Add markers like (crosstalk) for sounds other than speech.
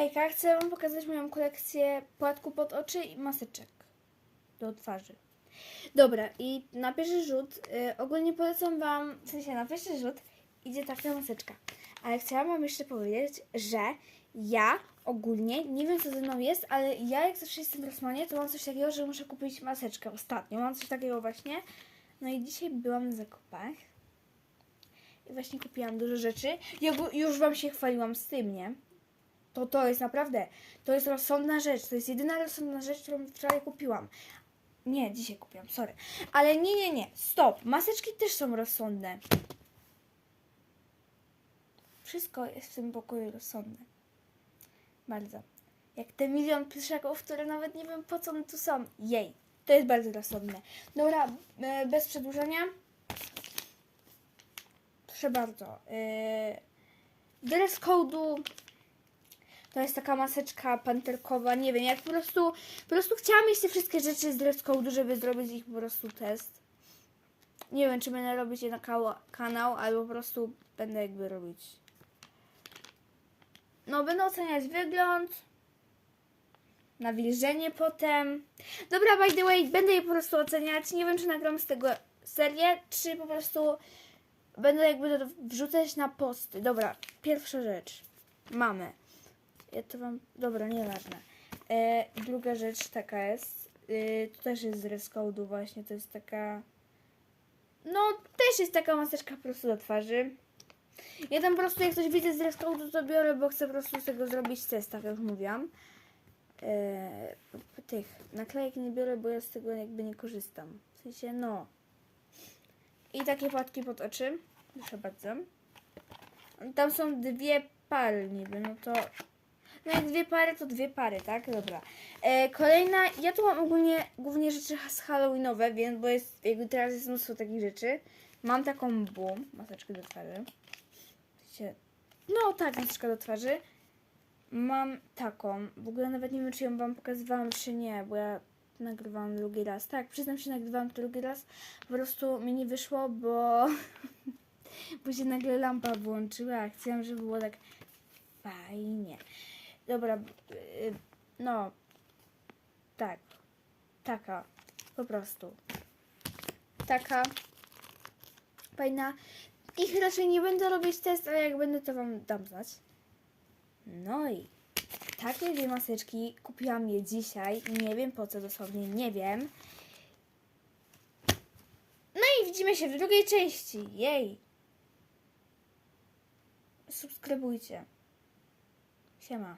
Hejka, chcę Wam pokazać moją kolekcję płatku pod oczy i maseczek do twarzy. Dobra, i na pierwszy rzut, y, ogólnie polecam Wam, w sensie na pierwszy rzut idzie taka maseczka. Ale chciałam Wam jeszcze powiedzieć, że ja ogólnie, nie wiem co ze mną jest, ale ja jak zawsze jestem w Rossmanie, to mam coś takiego, że muszę kupić maseczkę ostatnio. Mam coś takiego właśnie. No i dzisiaj byłam na zakupach. I właśnie kupiłam dużo rzeczy. Ja już Wam się chwaliłam z tym, nie? To to jest naprawdę, to jest rozsądna rzecz. To jest jedyna rozsądna rzecz, którą wczoraj kupiłam. Nie, dzisiaj kupiłam, sorry. Ale nie, nie, nie, stop. Maseczki też są rozsądne. Wszystko jest w tym pokoju rozsądne. Bardzo. Jak te milion pyszaków, które nawet nie wiem po co one tu są. Jej, to jest bardzo rozsądne. Dobra, e, bez przedłużania. Proszę bardzo. Yy, dress code'u to jest taka maseczka panterkowa, nie wiem, jak po prostu, po prostu chciałam mieć te wszystkie rzeczy z dress code'u, żeby zrobić ich po prostu test. Nie wiem, czy będę robić je na kanał, albo po prostu będę jakby robić. No, będę oceniać wygląd, nawilżenie potem. Dobra, by the way, będę je po prostu oceniać. Nie wiem, czy nagram z tego serię, czy po prostu będę jakby wrzucać na posty. Dobra, pierwsza rzecz. Mamy. Ja to wam. Dobra, nieważne. E, druga rzecz taka jest. E, to też jest z dress code'u właśnie. To jest taka. No, też jest taka maseczka po prostu do twarzy. Ja tam po prostu jak coś widzę z dress code'u, to biorę, bo chcę po prostu z tego zrobić test, tak jak mówiłam. E, tych naklejek nie biorę, bo ja z tego jakby nie korzystam. W sensie, no. I takie płatki pod oczy. Proszę bardzo. Tam są dwie pary niby, no to... No jak dwie pary, to dwie pary, tak? Dobra. E, kolejna, ja tu mam ogólnie głównie rzeczy z halloweenowe, więc, bo jest, jakby teraz jest mnóstwo takich rzeczy. Mam taką boom, maseczkę do twarzy. No tak, maseczka do twarzy. Mam taką, w ogóle nawet nie wiem, czy ją wam pokazywałam, czy nie, bo ja nagrywałam drugi raz. Tak, przyznam się, nagrywałam to drugi raz. Po prostu mi nie wyszło, bo, (laughs) bo się nagle lampa włączyła, chciałam, żeby było tak fajnie. Dobra, y, no, tak, taka, po prostu. Taka, fajna. Ich raczej nie będę robić test, ale jak będę, to wam dam znać. No i takie dwie maseczki kupiłam je dzisiaj. Nie wiem po co dosłownie, nie wiem. No i widzimy się w drugiej części. Jej! Subskrybujcie. Siema.